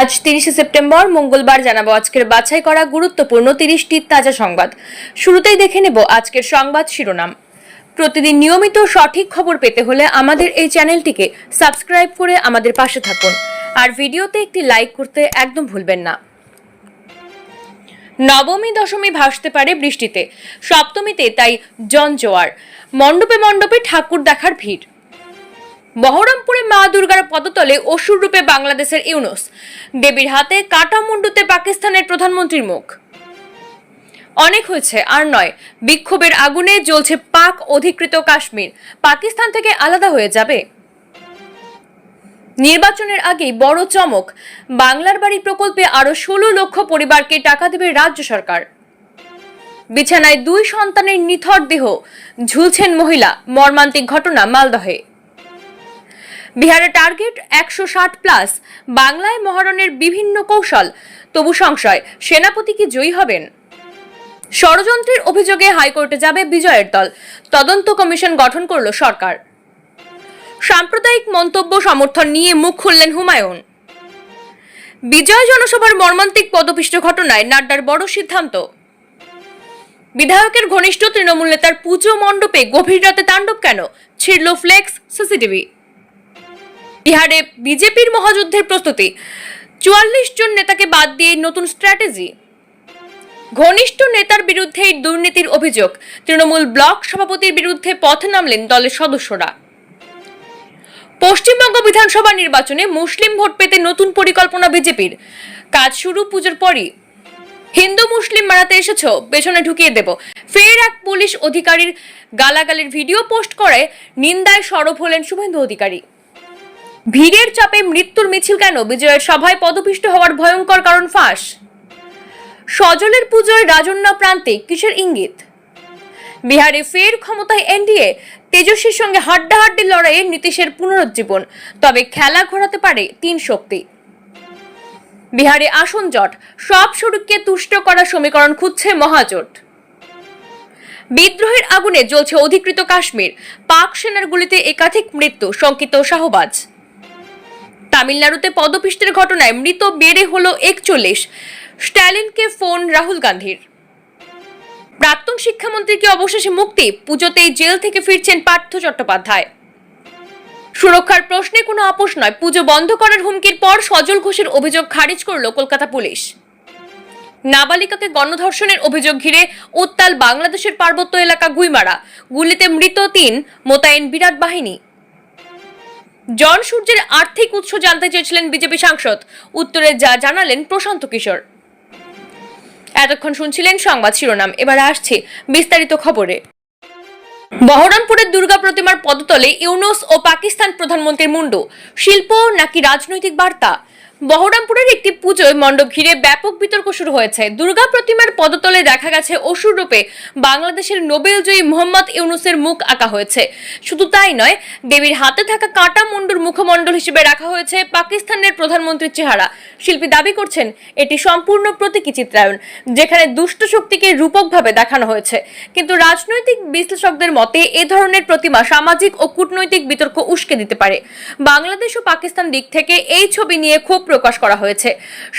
আজ তিরিশে সেপ্টেম্বর, মঙ্গলবার জানাব আজকের বাছাই করা গুরুত্বপূর্ণ তিরিশটি তাজা সংবাদ। শুরুতেই দেখে নেব আজকের সংবাদ শিরোনাম। প্রতিদিন নিয়মিত সঠিক খবর পেতে হলে আমাদের এই চ্যানেলটিকে সাবস্ক্রাইব করে আমাদের পাশে থাকুন। আর ভিডিওতে একটি লাইক করতে একদম ভুলবেন না। নবমী দশমী ভাসতে পারে বৃষ্টিতে। সপ্তমীতে তাই জনজোয়ার মণ্ডপে মণ্ডপে ঠাকুর দেখার ভিড়। বহরমপুরে মা দুর্গার পদতলে অসুর রূপে বাংলাদেশের ইউনুস। দেবীর হাতে কাটা মুন্ডুতে পাকিস্তানের প্রধানমন্ত্রীর মুখ। অনেক হয়েছে, আর নয়, বিক্ষোভের আগুনে জ্বলছে পাক অধিকৃত কাশ্মীর। পাকিস্তান থেকে আলাদা হয়ে যাবে। নির্বাচনের আগেই বড় চমক, বাংলার বাড়ি প্রকল্পে আরও ষোলো লক্ষ পরিবারকে টাকা দেবে রাজ্য সরকার। বিছানায় দুই সন্তানের নিথর দেহ, ঝুলছেন মহিলা, মর্মান্তিক ঘটনা মালদহে। বিহারের টার্গেট একশো ষাট প্লাস, বাংলায় মহারণের বিভিন্ন কৌশল। তবু সংশয়, সেনাপতি কি জয়ী হবেন? ষড়যন্ত্রের অভিযোগে হাইকোর্টে যাবে বিজয়ের দল। তদন্ত কমিশন গঠন করল সরকার। সাম্প্রদায়িক মন্তব্য সমর্থন নিয়ে মুখ খুললেন হুমায়ুন। বিজয় জনসভার মর্মান্তিক পদপিষ্ট ঘটনায় নাড্ডার বড় সিদ্ধান্ত। বিধায়কের ঘনিষ্ঠ তৃণমূল নেতার পুজো মণ্ডপে গভীর রাতে তাণ্ডব কেন? ছিড়ল ফ্লেক্স, সিসিটিভি। বিহারে বিজেপির মহাযুদ্ধের প্রস্তুতি। চুয়াল্লিশ জন নেতাকে বাদ দিয়ে নতুন স্ট্র্যাটেজি। ঘনিষ্ঠ নেতার বিরুদ্ধে দুর্নীতির অভিযোগ। তৃণমূল ব্লক সভাপতির বিরুদ্ধে পথে নামলেন দলের সদস্যরা। পশ্চিমবঙ্গ বিধানসভা নির্বাচনে মুসলিম ভোট পেতে নতুন পরিকল্পনা বিজেপির। কাজ শুরু পুজোর পরই। হিন্দু মুসলিম মারাতে এসেছ, পেছনে ঢুকিয়ে দেব। ফের এক পুলিশ অধিকারীর গালাগালির ভিডিও পোস্ট করে নিন্দায় সরব হলেন শুভেন্দু অধিকারী। ভিড়ের চাপে মৃত্যুর মিছিল কেন? বিজয়ের সভায় পদপিষ্ট হওয়ার ভয়ঙ্কর কারণ ফাঁস। সজলের পুজোয় রাজন্যা প্রান্তে কিসের ইঙ্গিত? বিহারে ফের ক্ষমতায় এনডিএ, তেজস্বীর সঙ্গে হাড্ডাহাড্ডি লড়াইয়ে নীতিশের পুনরুজ্জীবন, তবে খেলা ঘোরাতে পারে তিন শক্তি। বিহারে আসন জট, সব শরিককে তুষ্ট করা সমীকরণ খুঁজছে মহাজোট। বিদ্রোহের আগুনে জ্বলছে অধিকৃত কাশ্মীর, পাক সেনার গুলিতে একাধিক মৃত্যু, শঙ্কিত শাহবাজ। তামিলনাড়ুতে পদপিষ্টের ঘটনায় মৃত বেড়ে হলো একচল্লিশ। স্ট্যালিনকে ফোন রাহুল গান্ধীর। প্রাক্তন শিক্ষামন্ত্রীকে অবশেষে মুক্তি, পুজোতেই জেল থেকে ফিরছেন পার্থ চট্টোপাধ্যায়। সুরক্ষার প্রশ্নে কোনো আপোষ নয়, পুজো বন্ধ করার হুমকির পর সজল ঘোষের অভিযোগ খারিজ করল কলকাতা পুলিশ। নাবালিকাকে গণধর্ষণের অভিযোগ ঘিরে উত্তাল বাংলাদেশের পার্বত্য এলাকা গুইমারা। গুলিতে মৃত তিন, মোতায়েন বিরাট বাহিনী। জন সূর্যের আর্থিক উৎস জানতে চেয়েছিলেন বিজেপি সাংসদ। উত্তরে যা জানালেন প্রশান্ত কিশোর। এতক্ষণ শুনছিলেন সংবাদ শিরোনাম। এবার আসছে বিস্তারিত খবরে। বহরমপুরের দুর্গা প্রতিমার পদতলে ইউনুস ও পাকিস্তান প্রধানমন্ত্রীর মুন্ডু। শিল্প নাকি রাজনৈতিক বার্তা? বহরমপুরের একটি পুজোয় মণ্ডপ ঘিরে ব্যাপক বিতর্ক শুরু হয়েছে। দুর্গা প্রতিমার পদতলে দেখা গেছে অসুর রূপে বাংলাদেশের নোবেলজয়ী মোহাম্মদ ইউনুসের মুখ আঁকা হয়েছে। শুধু তাই নয়, দেবীর হাতে থাকা কাটা মুন্ডুর মুখমণ্ডল হিসেবে রাখা হয়েছে পাকিস্তানের প্রধানমন্ত্রীর চেহারা। শিল্পী দাবি করছেন, এটি সম্পূর্ণ প্রতীকী চিত্রায়ন যেখানে দুষ্ট শক্তিকে রূপকভাবে দেখানো হয়েছে। কিন্তু রাজনৈতিক বিশ্লেষকদের মতে, এ ধরনের প্রতিমা সামাজিক ও কূটনৈতিক বিতর্ক উস্কে দিতে পারে। বাংলাদেশ ও পাকিস্তান দিক থেকে এই ছবি নিয়ে ক্ষোভ প্রকাশ করা হয়েছে।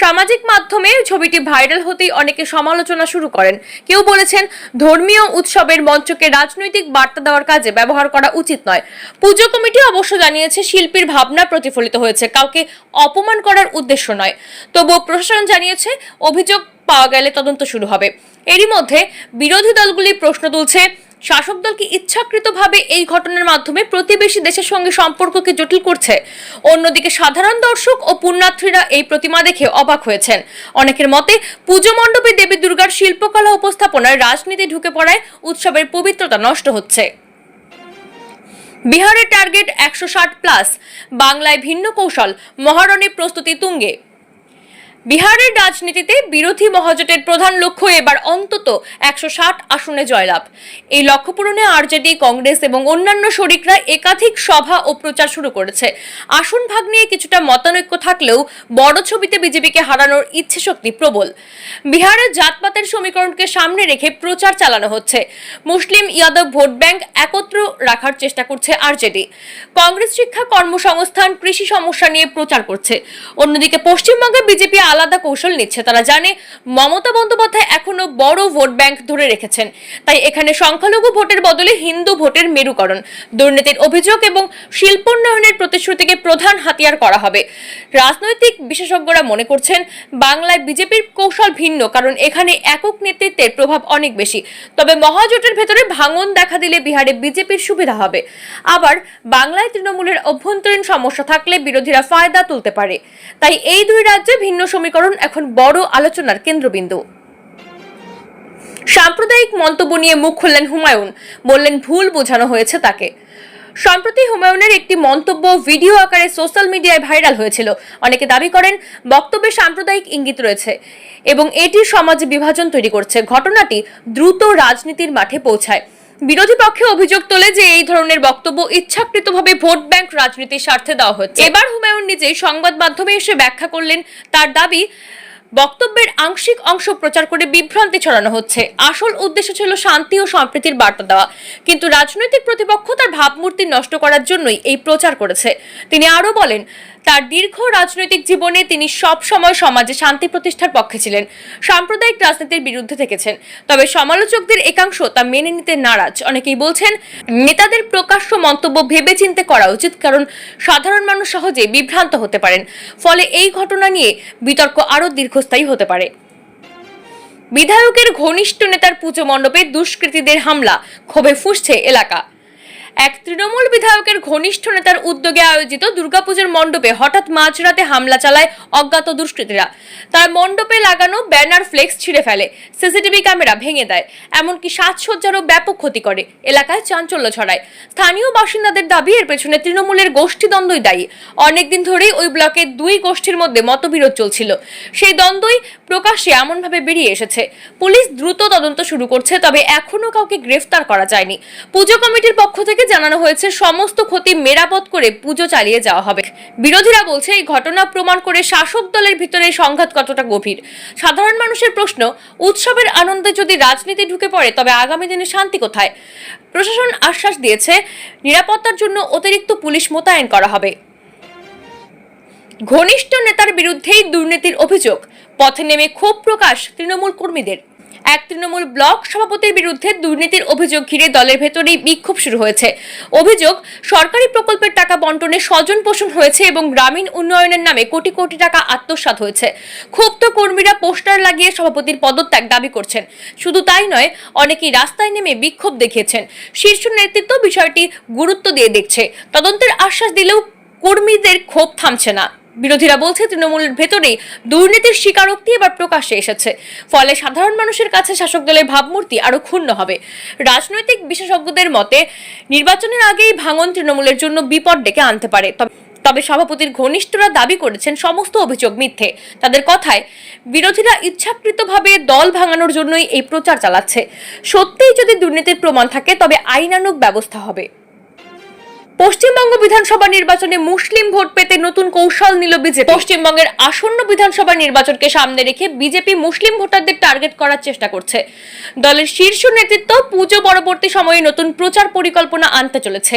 সামাজিক মাধ্যমে ছবিটি ভাইরাল হতেই অনেকে সমালোচনা শুরু করেন। কেউ বলেছেন, ধর্মীয় উৎসবের মঞ্চকে রাজনৈতিক বার্তা দেওয়ার কাজে ব্যবহার করা উচিত নয়। পুজো কমিটি অবশ্য জানিয়েছে, শিল্পীর ভাবনা প্রতিফলিত হয়েছে, কাউকে অপমান করার উদ্দেশ্য নয়। তবুও প্রশাসন জানিয়েছে, অভিযোগ পাওয়া গেলে তদন্ত শুরু হবে। এরই মধ্যে বিরোধী দলগুলি প্রশ্ন তুলছে শাসক দল কি ইচ্ছাকৃতভাবে এই ঘটনার মাধ্যমে প্রতিবেশী দেশের সঙ্গে সম্পর্ককে জটিল করছে? অন্যদিকে সাধারণ দর্শক ও পুণ্যার্থীরা এই প্রতিমা দেখে অবাক হয়েছেন। অনেকের মতে, পুজো মণ্ডপে দেবী দুর্গার শিল্পকলা উপস্থাপনায় রাজনীতি ঢুকে পড়ায় উৎসবের পবিত্রতা নষ্ট হচ্ছে। বিহারের টার্গেট একশো ষাট প্লাস। বাংলায় ভিন্ন কৌশল। মহারণে প্রস্তুতি তুঙ্গে। বিহারের রাজনীতিতে বিরোধী মহাজোটের প্রধান লক্ষ্য এবার অন্তত একশো ষাট আসনে জয়লাভ। এই লক্ষ্য পূরণে আরজেডি, কংগ্রেস এবং অন্যান্য শরিকরা একাধিক সভা ও প্রচার শুরু করেছে। আসন ভাগ নিয়ে কিছুটা মতানৈক্য থাকলেও বড় ছবিতে বিজেপিকে হারানোর ইচ্ছে শক্তি প্রবল। বিহারের জাতপাতের সমীকরণকে সামনে রেখে প্রচার চালানো হচ্ছে। মুসলিম ইয়াদব ভোট ব্যাংক একত্র রাখার চেষ্টা করছে আরজেডি। কংগ্রেস শিক্ষা কর্মসংস্থান, কৃষি সমস্যা নিয়ে প্রচার করছে। অন্যদিকে পশ্চিমবঙ্গে বিজেপি আলাদা কৌশল নিচ্ছে। তারা জানে মমতা বন্দ্যোপাধ্যায় এখনও বড় ভোট ব্যাংক ধরে রেখেছেন। তাই এখানে সংখ্যালঘু ভোটের বদলে হিন্দু ভোটের মেরুকরণ। দুর্নীতির অভিযোগ এবং শিল্পোন্নয়নের প্রতিশ্রুতিকে প্রধান হাতিয়ার করা হবে। রাজনৈতিক বিশেষজ্ঞরা মনে করছেন, বাংলায় বিজেপির কৌশল ভিন্ন, কারণ এখানে একক নেতৃত্বের প্রভাব অনেক বেশি। তবে মহাজোটের ভেতরে ভাঙন দেখা দিলে বিহারে বিজেপির সুবিধা হবে। আবার বাংলায় তৃণমূলের অভ্যন্তরীণ সমস্যা থাকলে বিরোধীরা ফায়দা তুলতে পারে। তাই এই দুই রাজ্যে ভিন্ন সমীকরণ এখন বড় আলোচনার কেন্দ্রবিন্দু। সাম্প্রদায়িক মন্তব্য নিয়ে মুখ খুললেন হুমায়ুন। বললেন, ভুল বোঝানো হয়েছে তাকে। সম্প্রতি হুমায়ুনের একটি মন্তব্য ভিডিও আকারে সোশ্যাল মিডিয়ায় ভাইরাল হয়েছিল। অনেকে দাবি করেন, বক্তব্যে সাম্প্রদায়িক ইঙ্গিত রয়েছে এবং এটি সমাজে বিভাজন তৈরি করছে। ঘটনাটি দ্রুত রাজনীতির মাঠে পৌঁছায়। বিরোধী পক্ষে অভিযোগ তোলে যে এই ধরনের বক্তব্য ইচ্ছাকৃতভাবে ভোট ব্যাংক রাজনীতির স্বার্থে দেওয়া হচ্ছে। এবার হুমায়ুন নিজেই সংবাদ মাধ্যমে এসে ব্যাখ্যা করলেন, তার দাবি, বক্তব্যের আংশিক অংশ প্রচার করে বিভ্রান্তি ছড়ানো হচ্ছে। আসল উদ্দেশ্য ছিল শান্তি ও সম্প্রীতির বার্তা দেওয়া। কিন্তু রাজনৈতিক প্রতিপক্ষ তার ভাবমূর্তি নষ্ট করার জন্যই এই প্রচার করেছে। তিনি আরও বলেন তার দীর্ঘ রাজনৈতিক জীবনে তিনি সব সময় সমাজে শান্তি প্রতিষ্ঠার পক্ষে ছিলেন। সাম্প্রদায়িক রাজনীতির বিরুদ্ধে থেকেছেন। তবে সমালোচকদের একাংশ তা মেনে নিতে নারাজ। অনেকেই বলছেন, নেতাদের প্রকাশ্য মন্তব্য ভেবে ভেবেচিন্তে করা উচিত, কারণ সাধারণ মানুষ সহজে বিভ্রান্ত হতে পারেন। ফলে এই ঘটনা নিয়ে বিতর্ক আরও দীর্ঘস্থায়ী হতে পারে। বিধায়কের ঘনিষ্ঠ নেতার পুজো মণ্ডপে দুষ্কৃতীদের হামলা, ক্ষোভে ফুসছে এলাকা। এক তৃণমূল বিধায়কের ঘনিষ্ঠ নেতার উদ্যোগে আয়োজিত দুর্গাপুজোর মণ্ডপে হঠাৎ মাঝরাতে হামলা চালায় অজ্ঞাত দুষ্কৃতীরা। তার মণ্ডপে লাগানো ব্যানার ফ্লেক্স ছিঁড়ে ফেলে, সিসিটিভি ক্যামেরা ভেঙে দেয়, এমনকি সাজসজ্জারও ব্যাপক ক্ষতি করে, এলাকায় চাঞ্চল্য ছড়ায়। স্থানীয় বাসিন্দাদের দাবি, এর পেছনে তৃণমূলের গোষ্ঠীদ্বন্দ্বই দায়ী। অনেকদিন ধরেই ওই ব্লকে দুই গোষ্ঠীর মধ্যে মতবিরোধ চলছিল। সেই দ্বন্দ্বই প্রকাশ্যে এমনভাবে বেরিয়ে এসেছে। পুলিশ দ্রুত তদন্ত শুরু করছে, তবে এখনও কাউকে গ্রেফতার করা যায়নি। পুজো কমিটির পক্ষ থেকে জানানো হয়েছে সমস্ত ক্ষতি মেরামত করে পুজো চালিয়ে যাওয়া হবে। বিরোধীরা বলছে, এই ঘটনা প্রমাণ করে শাসক দলের ভিতরে সংঘাত কতটা গভীর। সাধারণ মানুষের প্রশ্ন, উৎসবের আনন্দে যদি রাজনীতি ঢুকে পড়ে, তবে আগামী দিনে শান্তি কোথায়? প্রশাসন আশ্বাস দিয়েছে, নিরাপত্তার জন্য অতিরিক্ত পুলিশ মোতায়েন করা হবে। ঘনিষ্ঠ নেতার বিরুদ্ধেই দুর্নীতির অভিযোগ। পথে নেমে ক্ষোভ প্রকাশ তৃণমূল কর্মীদের। এক তৃণমূল ব্লক সভাপতির বিরুদ্ধে দুর্নীতির অভিযোগ ঘিরে দলের ভেতরেই বিক্ষোভ শুরু হয়েছে। অভিযোগ, সরকারি প্রকল্পের টাকা বন্টনে স্বজন পোষণ হয়েছে এবং গ্রামীণ উন্নয়নের নামে কোটি কোটি টাকা আত্মসাৎ হয়েছে। ক্ষুব্ধ কর্মীরা পোস্টার লাগিয়ে সভাপতির পদত্যাগ দাবি করছেন। শুধু তাই নয়, অনেকেই রাস্তায় নেমে বিক্ষোভ দেখিয়েছেন। শীর্ষ নেতৃত্ব বিষয়টি গুরুত্ব দিয়ে দেখছে। তদন্তের আশ্বাস দিলেও কর্মীদের ক্ষোভ থামছে না। বিরোধীরা বলছে, তৃণমূলের ভেতরেই দুর্নীতির স্বীকারোক্তি এবার প্রকাশ্যে এসেছে। ফলে সাধারণ মানুষের কাছে শাসক দলের ভাবমূর্তি আরও ক্ষুণ্ণ হবে। রাজনৈতিক বিশেষজ্ঞদের মতে, নির্বাচনের আগেই ভাঙন তৃণমূলের জন্য বিপদ ডেকে আনতে পারে। তবে তবে সভাপতির ঘনিষ্ঠরা দাবি করেছেন, সমস্ত অভিযোগ মিথ্যে। তাদের কথায়, বিরোধীরা ইচ্ছাকৃতভাবে দল ভাঙানোর জন্যই এই প্রচার চালাচ্ছে। সত্যিই যদি দুর্নীতির প্রমাণ থাকে, তবে আইনানুগ ব্যবস্থা হবে। পশ্চিমবঙ্গ বিধানসভা নির্বাচনে মুসলিম ভোট পেতে নতুন কৌশল নিল বিজেপি। পশ্চিমবঙ্গের আসন্ন বিধানসভা নির্বাচনকে সামনে রেখে বিজেপি মুসলিম ভোটারদের টার্গেট করার চেষ্টা করছে। দলের শীর্ষ নেতৃত্ব পুজো পরবর্তী সময়ে নতুন প্রচার পরিকল্পনা আনতে চলেছে।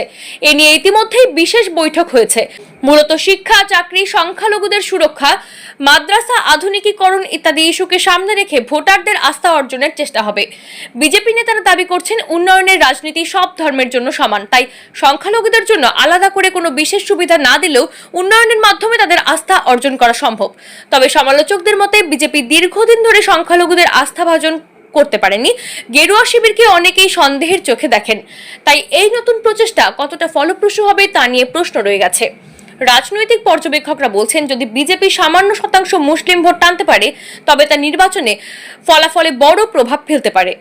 এ নিয়ে ইতিমধ্যেই বিশেষ বৈঠক হয়েছে। মূলত শিক্ষা, চাকরি, সংখ্যালঘুদের সুরক্ষা, মাদ্রাসা, আধুনিকীকরণ ইত্যাদি ইস্যুকে সামনে রেখে ভোটারদের আস্থা অর্জনের চেষ্টা হবে। বিজেপি নেতারা দাবি করছেন, উন্নয়নের রাজনীতি সব ধর্মের জন্য সমান। তাই সংখ্যালঘুদের জন্য আলাদা করে কোনো বিশেষ সুবিধা না দিলেও উন্নয়নের মাধ্যমে তাদের আস্থা অর্জন করা সম্ভব। তবে সমালোচকদের মতে বিজেপি দীর্ঘদিন ধরে সংখ্যালঘুদের আস্থা ভাজন করতে পারেনি। গেরুয়া শিবিরকে অনেকেই সন্দেহের চোখে দেখেন। তাই এই নতুন প্রচেষ্টা কতটা ফলপ্রসূ হবে তা নিয়ে প্রশ্ন রয়ে গেছে। রাজনৈতিক পর্যবেক্ষকরা বলছেন, যদি বিজেপি সামান্য শতাংশ মুসলিম ভোট টানতে পারে, তবে তা নির্বাচনে ফলাফলে বড় প্রভাব ফেলতে পারে।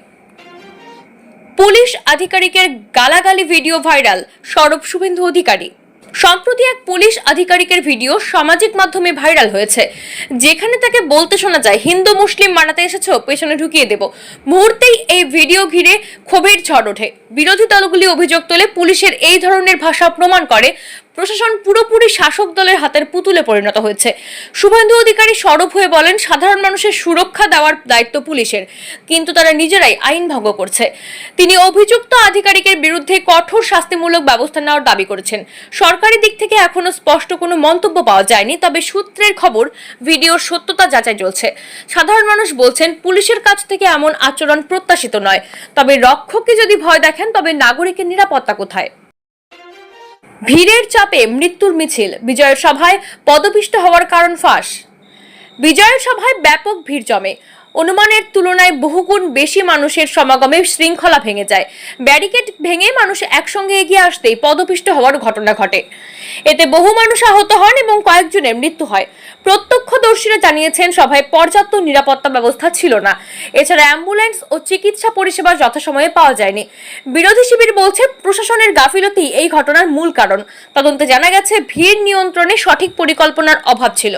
পুলিশ আধিকারিকের গালাগালি ভিডিও ভাইরাল সরব শুভেন্দু অধিকারী। সম্প্রতি এক পুলিশ আধিকারিকের ভিডিও সামাজিক মাধ্যমে ভাইরাল হয়েছে। যেখানে তাকে বলতে শোনা যায়, হিন্দু, মুসলিম মানাতে এসেছ, পেছনে ঢুকিয়ে দেব। মুহূর্তেই এই ভিডিও ঘিরে ক্ষোভের ঝড় ওঠে। বিরোধী দলগুলি অভিযোগ তোলে, পুলিশের এই ধরনের ভাষা প্রমাণ করে প্রশাসন পুরোপুরি শাসক দলের হাতের পুতুলে পরিণত হয়েছে। শুভেন্দু অধিকারী সরব হয়ে বলেন, সাধারণ মানুষের সুরক্ষা দেওয়ার দায়িত্ব পুলিশের, কিন্তু তারা নিজেরাই আইন ভঙ্গ করছে। তিনি অভিযুক্ত আধিকারিকের বিরুদ্ধে কঠোর শাস্তিমূলক ব্যবস্থা নেওয়ার দাবি করেছেন। সরকারি দিক থেকে এখনও স্পষ্ট কোনো মন্তব্য পাওয়া যায়নি, তবে সূত্রের খবর, ভিডিওর সত্যতা যাচাই চলছে। সাধারণ মানুষ বলছেন, পুলিশের কাছ থেকে এমন আচরণ প্রত্যাশিত নয়। তবে রক্ষককে যদি ভয় দেখেন, তবে নাগরিকের নিরাপত্তা কোথায়? ভিড়ের চাপে মৃত্যুর মিছিল। বিজয়ের সভায় পদপিষ্ট হওয়ার কারণ ফাঁস। বিজয়ের সভায় ব্যাপক ভিড় জমে। অনুমানের তুলনায় বহুগুণ বেশি মানুষের সমাগমে শৃঙ্খলা ভেঙে যায়। ব্যারিকেড ভেঙে মানুষ একসঙ্গে এগিয়ে আসতেই পদপিষ্ট হওয়ার ঘটনা ঘটে। এতে বহু মানুষ আহত হন এবং কয়েকজনের মৃত্যু হয়। প্রত্যক্ষদর্শীরা জানিয়েছেন, সভায় পর্যাপ্ত নিরাপত্তা ব্যবস্থা ছিল না। এছাড়া অ্যাম্বুলেন্স ও চিকিৎসা পরিষেবা যথাসময়ে পাওয়া যায়নি। বিরোধী শিবির বলছে, প্রশাসনের গাফিলতি এই ঘটনার মূল কারণ। তদন্তে জানা গেছে, ভিড় নিয়ন্ত্রণে সঠিক পরিকল্পনার অভাব ছিল।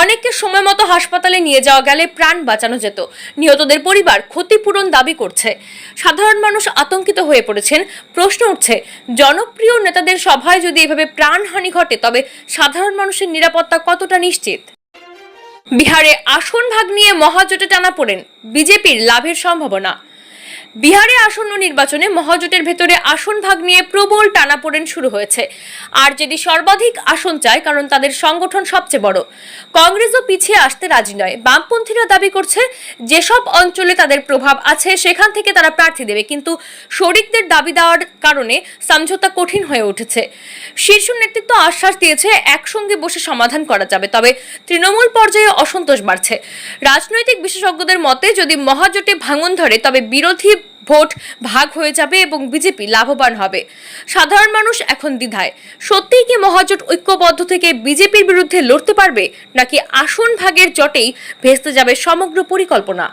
অনেককে সময় মতো হাসপাতালে নিয়ে যাওয়া গেলে প্রাণ বাঁচানো যেত। নিহতদের পরিবার ক্ষতিপূরণ দাবি করছে। সাধারণ মানুষ আতঙ্কিত হয়ে পড়েছেন। প্রশ্ন উঠছে, জনপ্রিয় নেতাদের সভায় যদি এভাবে প্রাণহানি ঘটে, তবে সাধারণ মানুষের নিরাপত্তা কতটা নিশ্চিত? বিহারে আসন ভাগ নিয়ে মহাজোটে টানা পড়েন বিজেপির লাভের সম্ভাবনা। বিহারে আসন্ন নির্বাচনে মহাজোটের ভেতরে আসন ভাগ নিয়ে প্রবল টানাপোড়েন শুরু হয়েছে। আর যদি সর্বাধিক আসন চায়, কারণ তাদের সংগঠন সবচেয়ে বড়, কংগ্রেসও পিছিয়ে আসতে রাজি নয়। বামপন্থীরা দাবি করছে, যেসব অঞ্চলে তাদের প্রভাব আছে, সেখান থেকে তারা প্রার্থী দেবে। কিন্তু শরিকদের দাবি দেওয়ার কারণে সমঝোতা কঠিন হয়ে উঠেছে। শীর্ষ নেতৃত্ব আশ্বাস দিয়েছে, একসঙ্গে বসে সমাধান করা যাবে। তবে তৃণমূল পর্যায়ে অসন্তোষ বাড়ছে। রাজনৈতিক বিশেষজ্ঞদের মতে, যদি মহাজোটে ভাঙন ধরে, তবে বিরোধী ভোট ভাগ হয়ে যাবে এবং বিজেপি লাভবান হবে। সাধারণ মানুষ এখন দ্বিধায়। সত্যিই কি মহাজোট ঐক্যবদ্ধ থেকে বিজেপির বিরুদ্ধে লড়তে পারবে, নাকি আসন ভাগের জটেই ভেস্তে যাবে সমগ্র পরিকল্পনা?